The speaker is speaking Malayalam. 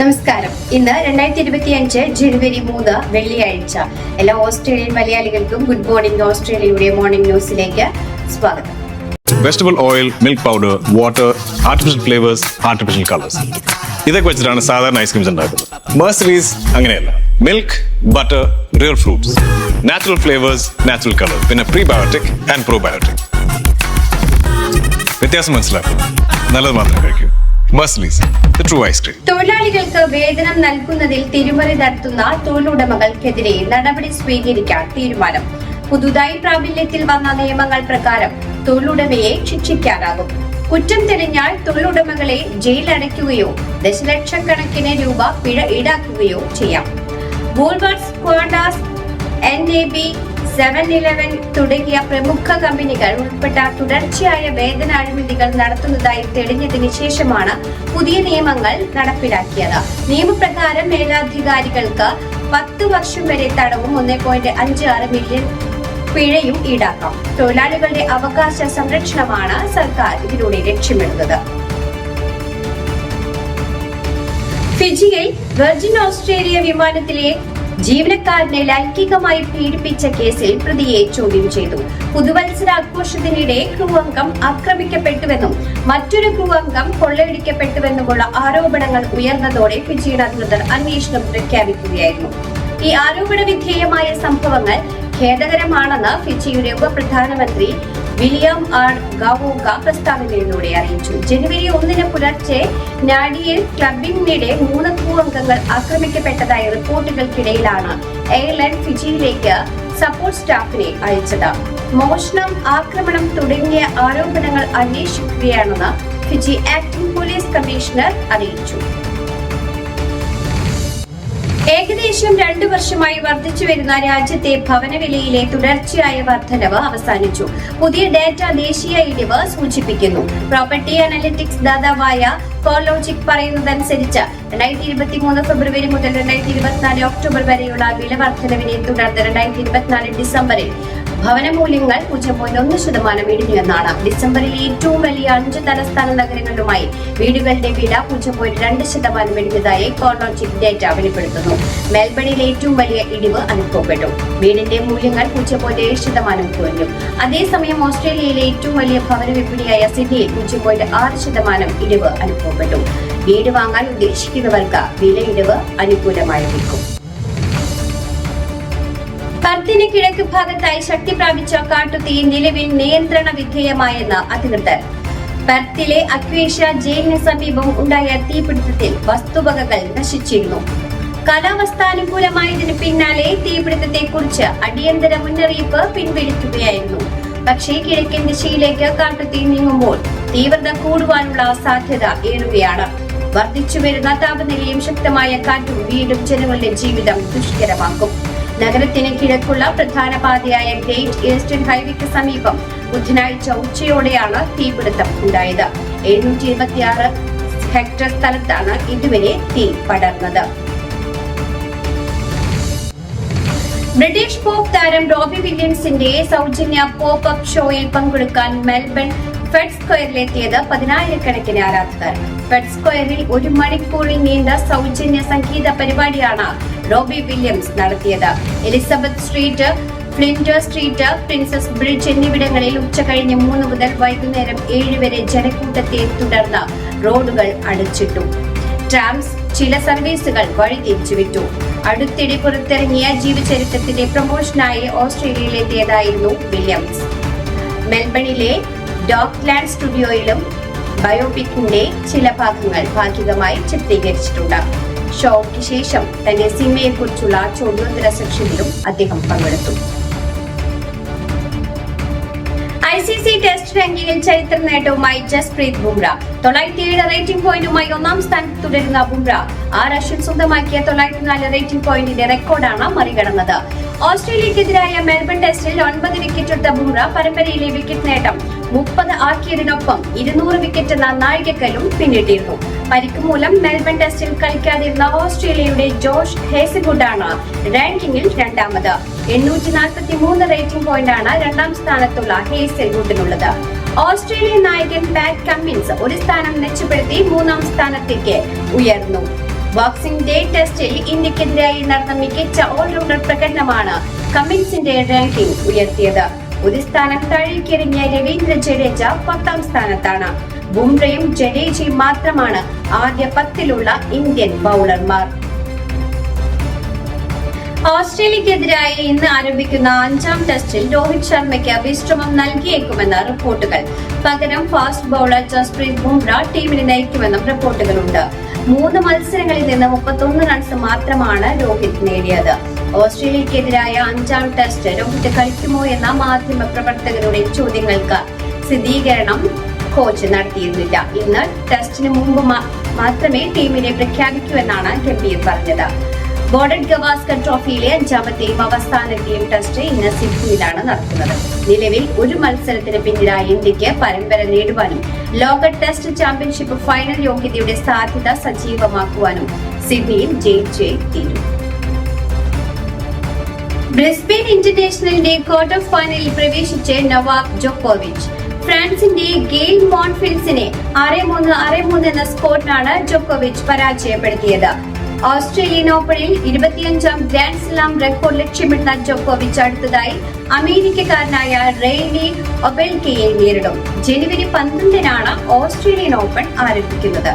നമസ്കാരം. ഇന്ന് രണ്ടായിരത്തി ഇരുപത്തി അഞ്ച് ജനുവരി മൂന്ന് വെള്ളിയാഴ്ച. എല്ലാ ഓസ്ട്രേലിയൻ മലയാളികൾക്കും ഗുഡ് മോർണിംഗ് ഓസ്ട്രേലിയയുടെ മോർണിംഗ് ന്യൂസിലേക്ക് സ്വാഗതം. Vegetable oil milk powder water artificial flavours artificial colours ഇതൊക്കെ വെച്ചിട്ടാണ് സാധാരണ ഐസ്ക്രീംസ് ഉണ്ടാക്കുന്നത്. മേഴ്സറീസ് അങ്ങനെയല്ല. Milk butter real fruits natural flavours natural colour പിന്നെ പ്രീബയോട്ടിക് ആൻഡ് പ്രോബയോട്ടിക് വ്യത്യാസം മനസ്സിലാക്കും. നല്ലത് മാത്രം കഴിക്കൂ. ട്രൂ ഐസ്ക്രീം തൊഴിലാളികൾക്ക് വേതനം നൽകുന്നതിൽ തിരിമറി നടത്തുന്ന തൊഴിലുടമകൾക്കെതിരെ നടപടി സ്വീകരിക്കാൻ തീരുമാനം. പുതുതായി പ്രാബല്യത്തിൽ വന്ന നിയമങ്ങൾ പ്രകാരം തൊഴിലുടമയെ ശിക്ഷിക്കാനാകും. കുറ്റം തെളിഞ്ഞാൽ തൊഴിലുടമകളെ ജയിലടയ്ക്കുകയോ ദശലക്ഷക്കണക്കിന് രൂപ പിഴ ഈടാക്കുകയോ ചെയ്യാം. Woolworths Qantas N A B seven eleven തുടങ്ങിയ പ്രമുഖ കമ്പനികൾ ഉൾപ്പെട്ട തുടർച്ചയായ വേതന അഴിമതികൾ നടത്തുന്നതായി തെളിഞ്ഞതിന് ശേഷമാണ് പുതിയ നിയമങ്ങൾ നടപ്പിലാക്കിയത്. നിയമപ്രകാരം മേലാധികാരികൾക്ക് പത്ത് വർഷം വരെ തടവും ഒന്നേ പോയിന്റ് അഞ്ച് ആറ് മില്യൺ പിഴയും ഈടാക്കാം. തൊഴിലാളികളുടെ അവകാശ സംരക്ഷണമാണ് സർക്കാർ ഇതിലൂടെ ലക്ഷ്യമിടുന്നത്. ഫിജിയിൽ വെർജിൻ ഓസ്ട്രേലിയ വിമാനത്തിലെ ജീവനക്കാരനെ ലൈംഗികമായി പീഡിപ്പിച്ച കേസിൽ പ്രതിയെ ചോദ്യം ചെയ്തു. പുതുവത്സര പുതുവത്സരാഘോഷത്തിനിടെ ക്രൂ അംഗം ആക്രമിക്കപ്പെട്ടുവെന്നും മറ്റൊരു ക്രൂ അംഗം കൊള്ളയടിക്കപ്പെട്ടുവെന്നുമുള്ള ആരോപണങ്ങൾ ഉയർന്നതോടെ ഫിജിയുടെ അധികൃതർ അന്വേഷണം പ്രഖ്യാപിക്കുകയായിരുന്നു. ഈ ആരോപണ വിധേയമായ സംഭവങ്ങൾ ഖേദകരമാണെന്ന് ഫിജിയുടെ ഉപപ്രധാനമന്ത്രി വിലിയം ആർ ഗാവോക പ്രസ്താവനയിലൂടെ അറിയിച്ചു. ജനുവരി ഒന്നിന് പുലർച്ചെ നാഡിയയിൽ ക്ലബിംഗിനിടെ മൂന്ന് ക്രൂ അംഗങ്ങൾ ആക്രമിക്കപ്പെട്ടതായ റിപ്പോർട്ടുകൾക്കിടയിലാണ് എയർലൈൻ ഫിജിയിലേക്ക് സപ്പോർട്ട് സ്റ്റാഫിനെ അയച്ചത്. മോഷണം ആക്രമണം തുടങ്ങിയ ആരോപണങ്ങൾ അന്വേഷിക്കുകയാണെന്ന് ഫിജി ആക്ടിംഗ് പോലീസ് കമ്മീഷണർ അറിയിച്ചു. ഏകദേശം രണ്ട് വർഷമായി വർദ്ധിച്ചു വരുന്ന രാജ്യത്തെ ഭവനവിലയിലെ തുടർച്ചയായ വർധനവ് അവസാനിച്ചു. പുതിയ ഡാറ്റ ദേശീയ ഇടിവ് സൂചിപ്പിക്കുന്നു. പ്രോപ്പർട്ടി അനലിറ്റിക്സ് ദാതാവായ കോലോജിക് പറയുന്നതനുസരിച്ച് രണ്ടായിരത്തി ഇരുപത്തി മൂന്ന് ഫെബ്രുവരി മുതൽ രണ്ടായിരത്തി ഇരുപത്തിനാല് ഒക്ടോബർ വരെയുള്ള വില വർധനവിനെ തുടർന്ന് രണ്ടായിരത്തി ഇരുപത്തിനാല് ഡിസംബറിൽ ഭവന മൂല്യങ്ങൾ പൂജ്യം പോയിന്റ് ഒന്ന് ശതമാനം ഇടിഞ്ഞു എന്നാണ്. ഏറ്റവും വലിയ അഞ്ച് തലസ്ഥാന നഗരങ്ങളിലുമായി വീടുകളുടെ വില പൂജ്യം പോയിന്റ് രണ്ട് ശതമാനം ഇടിഞ്ഞതായി കോർണോജിക് ഡേറ്റ വെളിപ്പെടുത്തുന്നു. മെൽബണിൽ ഏറ്റവും വലിയ ഇടിവ് അനുഭവപ്പെട്ടു. വീടിന്റെ മൂല്യങ്ങൾ പൂജ്യം പോയിന്റ് ഏഴ് ശതമാനം കുറഞ്ഞു. അതേസമയം ഓസ്ട്രേലിയയിലെ ഏറ്റവും വലിയ ഭവന വിപണിയായ സിഡ്നിയിൽ പൂജ്യം പോയിന്റ് ആറ് ശതമാനം ഇടിവ് അനുഭവപ്പെട്ടു. വീട് വാങ്ങാൻ ഉദ്ദേശിക്കുന്നവർക്ക് വില ഇടിവ് അനുകൂലമായിരിക്കും പത്തിന് കിഴക്ക് ഭാഗത്തായി ശക്തി പ്രാപിച്ച കാട്ടുതീ നിലവിൽ നിയന്ത്രണ വിധേയമായെന്ന് അധികൃതർ. പെർത്തിലെ അക്വേഷ്യ ജയിലിന് സമീപം ഉണ്ടായ തീപിടുത്തത്തിൽ വസ്തുവകകൾ നശിച്ചിരുന്നു. കാലാവസ്ഥ അനുകൂലമായതിനു പിന്നാലെ തീപിടുത്തത്തെ കുറിച്ച് അടിയന്തര മുന്നറിയിപ്പ് പിൻവലിക്കുകയായിരുന്നു. പക്ഷേ കിഴക്കൻ ദിശയിലേക്ക് കാട്ടുതീ നീങ്ങുമ്പോൾ തീവ്രത കൂടുവാനുള്ള സാധ്യത ഏറുകയാണ്. വർദ്ധിച്ചു വരുന്ന താപനിലയും ശക്തമായ കാറ്റും വീണ്ടും ജനങ്ങളുടെ ജീവിതം ദുഷ്കരമാക്കും. നഗരത്തിന് കിഴക്കുള്ള പ്രധാന പാതയായ ഗ്രേറ്റ് ഈസ്റ്റേൺ ഹൈവേക്ക് സമീപം ബുധനാഴ്ച ഉച്ചയോടെയാണ് തീപിടുത്തം ഉണ്ടായത്. എഴുന്നൂറ്റി ഇരുപത്തിയാറ് ഹെക്ടർ സ്ഥലത്താണ് ഇതുവരെ തീ പടർന്നത്. ബ്രിട്ടീഷ് പോപ്പ് താരം റോബി വില്യംസിന്റെ സൗജന്യ പോപ്പ് അപ്പ് ഷോയിൽ പങ്കെടുക്കാൻ മെൽബൺ ഫെഡ് സ്ക്വയറിലെത്തിയത് പതിനായിരക്കണക്കിന് ആരാധകർ. ഫെഡ് സ്ക്വയറിൽ ഒരു മണിക്കൂറിൽ നീണ്ട സൗജന്യ സംഗീത പരിപാടിയാണ് റോബി വില്യംസ് നടത്തിയത്. Elizabeth Street Flinders Street Princes Bridge എന്നിവിടങ്ങളിൽ ഉച്ചകഴിഞ്ഞ് മൂന്ന് മുതൽ വൈകുന്നേരം ഏഴ് വരെ ജനക്കൂട്ടത്തെ തുടർന്ന് റോഡുകൾ അടച്ചിട്ടു. ട്രാംസ് ചില സർവീസുകൾ വഴി തിരിച്ചുവിട്ടു അടുത്തിടെ പുറത്തിറങ്ങിയ ജീവചരിത്രത്തിന്റെ പ്രൊമോഷനായി ഓസ്ട്രേലിയയിലെത്തിയതായിരുന്നു വില്യംസ് മെൽബണിലെ ഡോക്ലാൻഡ് സ്റ്റുഡിയോയിലും ബയോപിക്കിന്റെ ചില ഭാഗങ്ങൾ ഭാഗികമായി ചിത്രീകരിച്ചിട്ടുണ്ട്. ഷോയ്ക്ക് ശേഷം തന്റെ സിനിമയെക്കുറിച്ചുള്ള ചോദ്യോത്തര സെക്ഷനിലും അദ്ദേഹം പങ്കെടുത്തു. ഐ സി സി ടെസ്റ്റ് റാങ്കിങ്ങിൽ ചരിത്ര നേട്ടവുമായി ജസ്പ്രീത് ബുംറ. തൊള്ളായിരത്തി ഏഴ് റേറ്റിംഗ് പോയിന്റുമായി ഒന്നാം സ്ഥാനത്ത് തുടരുന്ന ബുംറ. ആ റഷ്യൻ സ്വന്തമാക്കിയ തൊള്ളായിരത്തി നാല് റേറ്റിംഗ് പോയിന്റിന്റെ റെക്കോർഡാണ് മറികടന്നത്. ഓസ്ട്രേലിയക്കെതിരായ മെൽബൺ ടെസ്റ്റിൽ ഒൻപത് വിക്കറ്റെടുത്ത ബുംറ പരമ്പരയിലെ വിക്കറ്റ് നേട്ടം മുപ്പത് ആക്കിയതിനൊപ്പം ഇരുന്നൂറ് വിക്കറ്റ് എന്ന നാഴികക്കല്ലും പിന്നിട്ടിരുന്നു. പരിക്ക് മൂലം മെൽബൺ ടെസ്റ്റിൽ കളിക്കാതിരുന്ന ഓസ്ട്രേലിയയുടെ ജോഷ് ഹേസിഗുഡാണ് റാങ്കിങ്ങിൽ രണ്ടാമത്. എണ്ണൂറ്റി നാൽപ്പത്തി മൂന്ന് റേറ്റിംഗ് പോയിന്റാണ് രണ്ടാം സ്ഥാനത്തുള്ള ഹേസൽവുഡിനുള്ളത് ഓസ്ട്രേലിയൻ നായകൻ പാറ്റ് കമ്മിൻസ് ഒരു സ്ഥാനം മെച്ചപ്പെടുത്തി മൂന്നാം സ്ഥാനത്തേക്ക് ഉയർന്നു. ബോക്സിംഗ് ഡേ ടെസ്റ്റിൽ ഇന്ത്യക്കെതിരായി നടന്ന മികച്ച ഓൾറൗണ്ടർ പ്രകടനമാണ് കമ്മിൻസിന്റെ റാങ്കിംഗ് ഉയർത്തിയത്. ഒരു സ്ഥാനം താഴേക്കിറങ്ങിയ രവീന്ദ്ര ജഡേജ പത്താം സ്ഥാനത്താണ്. ബുംറയും ജഡേജയും മാത്രമാണ് ആദ്യ പത്തിലുള്ള ഇന്ത്യൻ ബൗളർമാർ. ഓസ്ട്രേലിയക്കെതിരായി ഇന്ന് ആരംഭിക്കുന്ന അഞ്ചാം ടെസ്റ്റിൽ രോഹിത് ശർമ്മയ്ക്ക് വിശ്രമം നൽകിയേക്കുമെന്ന് റിപ്പോർട്ടുകൾ. പകരം ഫാസ്റ്റ് ബൗളർ ജസ്പ്രീത് ബുംറ ടീമിനെ നയിക്കുമെന്നും റിപ്പോർട്ടുകളുണ്ട്. മൂന്ന് മത്സരങ്ങളിൽ നിന്ന് മുപ്പത്തൊന്ന് റൺസ് മാത്രമാണ് രോഹിത് നേടിയത്. ഓസ്ട്രേലിയക്കെതിരായ അഞ്ചാം ടെസ്റ്റ് രോഹിത് കളിക്കുമോ എന്ന മാധ്യമ പ്രവർത്തകരുടെ ചോദ്യങ്ങൾക്ക് സ്ഥിരീകരണം കോച്ച് നടത്തിയിരുന്നില്ല. ഇന്ന് ടെസ്റ്റിന് മുമ്പ് മാത്രമേ ടീമിനെ പ്രഖ്യാപിക്കൂവെന്നാണ് ഗംഭീർ പറഞ്ഞത്. ബോർഡൻ ഗവാസ്കർ ട്രോഫിയിലെ അഞ്ചാമത്തെയും അവസാനത്തെയും ടെസ്റ്റ് ഇന്ന് സിഡ്നിയിലാണ് നടക്കുന്നത്. നിലവിൽ ഒരു മത്സരത്തിന് പിന്നിലായ ഇന്ത്യയ്ക്ക് പരമ്പര നേടുവാനും ലോക ടെസ്റ്റ് ചാമ്പ്യൻഷിപ്പ് ഫൈനൽ യോഗ്യതയുടെ സാധ്യത സജീവമാക്കുവാനും സിഡ്നിയിൽ ജയിച്ചേ തീരും ബ്രിസ്ബെയിൻ ഇന്റർനാഷണലിന്റെ ക്വാർട്ടർ ഫൈനലിൽ പ്രവേശിച്ച് നവാക് ജോക്കോവിച്ച്. ഫ്രാൻസിന്റെ ഗെയിൽ മോൺഫിൽസിനെ ആറ് മൂന്ന് ആറ് മൂന്ന് എന്ന സ്കോറിനാണ് ജോക്കോവിച്ച് പരാജയപ്പെടുത്തിയത്. ഓസ്ട്രേലിയൻ ഓപ്പണിൽ ഇരുപത്തിയഞ്ചാം ഗ്രാൻഡ് സ്ലാം റെക്കോർഡ് ലക്ഷ്യമിടുന്ന ജോക്കോവിച്ച് അടുത്തതായി അമേരിക്കക്കാരനായ റെയ്ലി ഒബെൽകെയെ നേരിടും. ജനുവരി പന്ത്രണ്ടിനാണ് ഓസ്ട്രേലിയൻ ഓപ്പൺ ആരംഭിക്കുന്നത്.